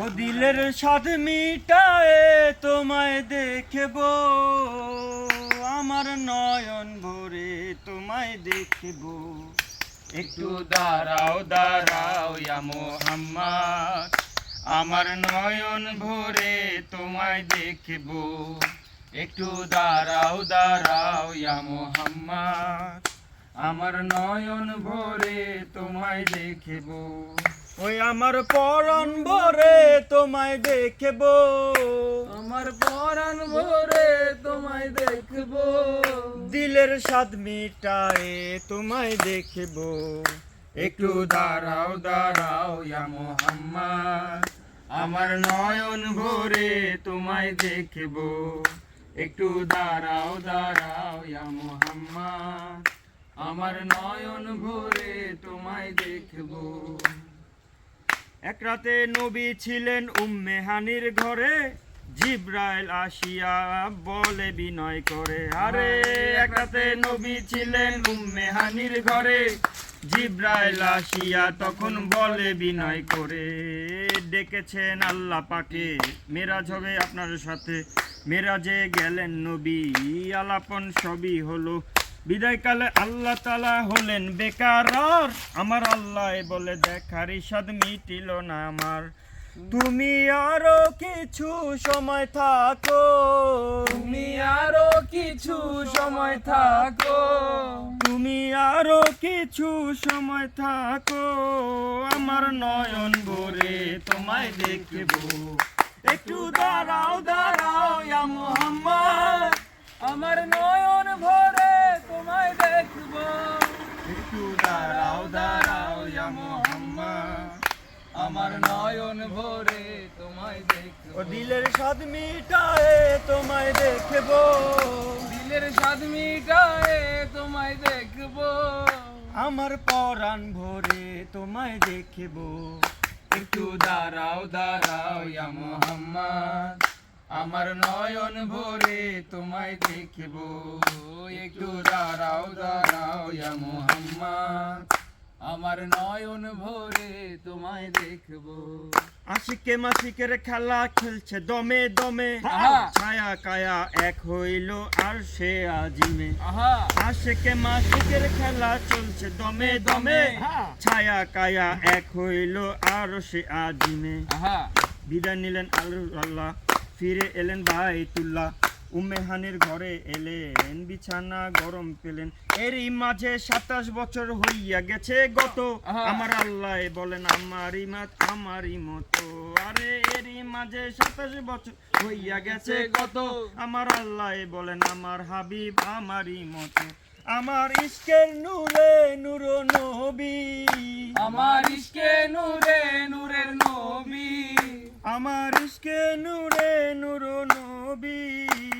ও দিলের স্বাদ মিটায় তোমায় দেখব। আমার নয়ন ভরে তোমায় দেখব। একটু দাঁড়াও দাঁড়াও ইয়া মোহাম্মদ। আমার নয়ন ভরে তোমায় দেখব। একটু দাঁড়াও দাঁড়াও ইয়া মোহাম্মদ। আমার নয়ন ভরে তোমায় দেখব। ওই আমার পরন ভরে তোমায় দেখব। আমার পরাণ ভরে তোমায় দেখব। দিলের স্বাদ মিটায়ে তোমায় দেখব। একটু দাঁড়াও দাঁড়াও ইয়া মোহাম্মদ। আমার নয়ন ভরে তোমায় দেখব। একটু দাঁড়াও দাঁড়াও ইয়া মোহাম্মদ। আমার নয়ন ভরে তোমায় দেখব। এক রাতে নবী ছিলেন উম্মে হানির ঘরে, জিব্রাইল আসিয়া বলে বিনয় করে, আরে, এক রাতে নবী ছিলেন উম্মে হানির ঘরে, জিব্রাইল আসিয়া তখন বলে বিনয় করে, ডেকেছেন আল্লাহ পাকে, মেরাজ হবে আপনার সাথে, মেরাজে গেলেন নবী, আলাপন সবই হলো বিদায়কালে আল্লাহ তালা হলেন বেকার আমার আল্লাহ বলে দেখার ইসাদ মিটিল না আমার। তুমি আরও কিছু সময় থাকো। তুমি আরও কিছু সময় থাকো। তুমি আরও কিছু সময় থাকো। আমার নয়ন ভরে তোমায় দেখব। একটু দাঁড়াও দাঁড়াও আমার নয়ন ভরে তোমায় দেখব। ও দিলের স্বাদ মিটায়ে তোমায় দেখব। দিলের স্বাদ মিটায়ে তোমায় দেখব। আমার পরাণ ভরে তোমায় দেখব। একটু দাঁড়াও দাঁড়াও ইয়া মোহাম্মদ। আমার নয়ন ভরে তোমায় দেখব। একটু দাঁড়াও দাঁড়াও ইয়া মোহাম্মদ। আমার নয়ন ভরে তোমায় দেখব। আশিকে মাসিকের খেলা খেলছে দমে দমে। ছায়া কায়া এক হইল আর সে আজিমে আশিকে মাসিকের খেলা চলছে দমে দমে। ছায়া কায়া এক হইল আর সে আজিমে বিদায় নিলেন আল্লাহ ফিরে এলেন বাইতুল্লাহ। উম্মেহানির ঘরে এলেন বিছানা গরম পেলেন। এরই মাঝে সাতাশ বছর হইয়া গেছে গত। আমার আল্লাহ বলেন আমারই মাত আমারই মতো। আরে এরই মাঝে সাতাশ বছর হইয়া গেছে গত। আমার আল্লাহ বলেন আমার হাবিব আমারই মতো। আমার ইস্কের নূরে নূর নবী। আমার ইশকে নূরে নূরের নবী। আমার ইস্কে নূরে নূর নবী।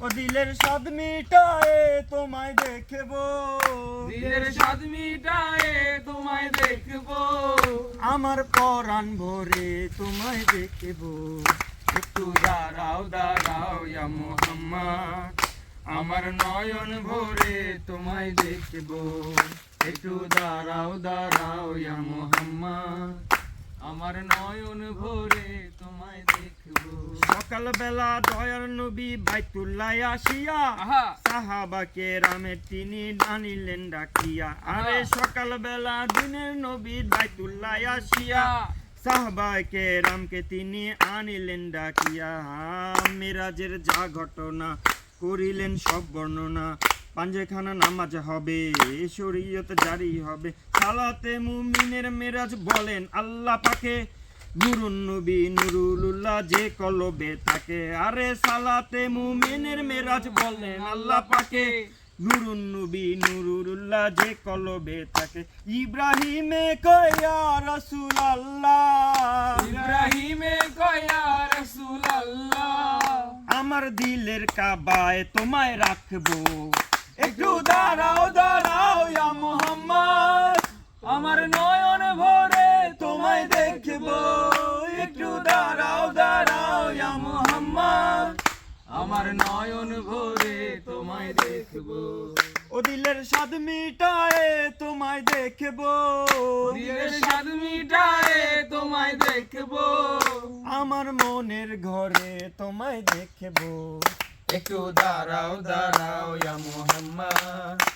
ও দিলের স্বাদ মিটায়ে তোমায় দেখব। দিলের স্বাদ মিটায়ে তোমায় দেখব। আমার পরাণ ভরে তোমায় দেখব। একটু দাঁড়াও দাঁড়াও ইয়া মোহাম্মদ। আমার নয়ন ভরে তোমায় দেখব। একটু দাঁড়াও দাঁড়াও ইয়া মোহাম্মদ। আমার নয়ন ভরে তোমায় দেখব। সকালবেলা দয়ার নবী বাইতুল্লাহ আসিয়া সাহাবাকে রামের তিনি আনিলেন ডাকিয়া আরে সকালবেলা দিনের নবী বাইতুল্লাহ আসিয়া সাহবাকে রামকে তিনি আনিলেন ডাকিয়া মিরাজের যা ঘটনা করিলেন সব বর্ণনা। পাঞ্জেখানা নামাজ হবে শরীয়ত জারি হবে। সালাতে মুমিনের মেরাজ বলেন আল্লাহ পাকে। নুরুন নবী নুরুল্লাহ যে কলবে থাকে আরে সালাতে মুমিনের মেরাজ বলেন আল্লাহ পাকে। নুরুন নবী নুরুল্লাহ যে কলবে থাকে ইব্রাহিমে কয়া রসুল আল্লাহ ইব্রাহিমে কয়া রসুল আল্লাহ আমার দিলের কাবায় তোমায় রাখব। একটু দাঁড়াও দাঁড়াও ইয়া মোহাম্মদ। আমার নয়ন ভরে তোমায় দেখব। একটু দাঁড়াও দাঁড়াও ইয়া মোহাম্মদ। আমার নয়ন ভরে তোমায় দেখব। ও দিলের স্বাদ মিটায়ে তোমায় দেখব। দিলের স্বাদ মিটায়ে তোমায় দেখব। আমার মনের ঘরে তোমায় দেখব। একটু দাঁড়াও দাঁড়াও ইয়া মোহাম্মদ।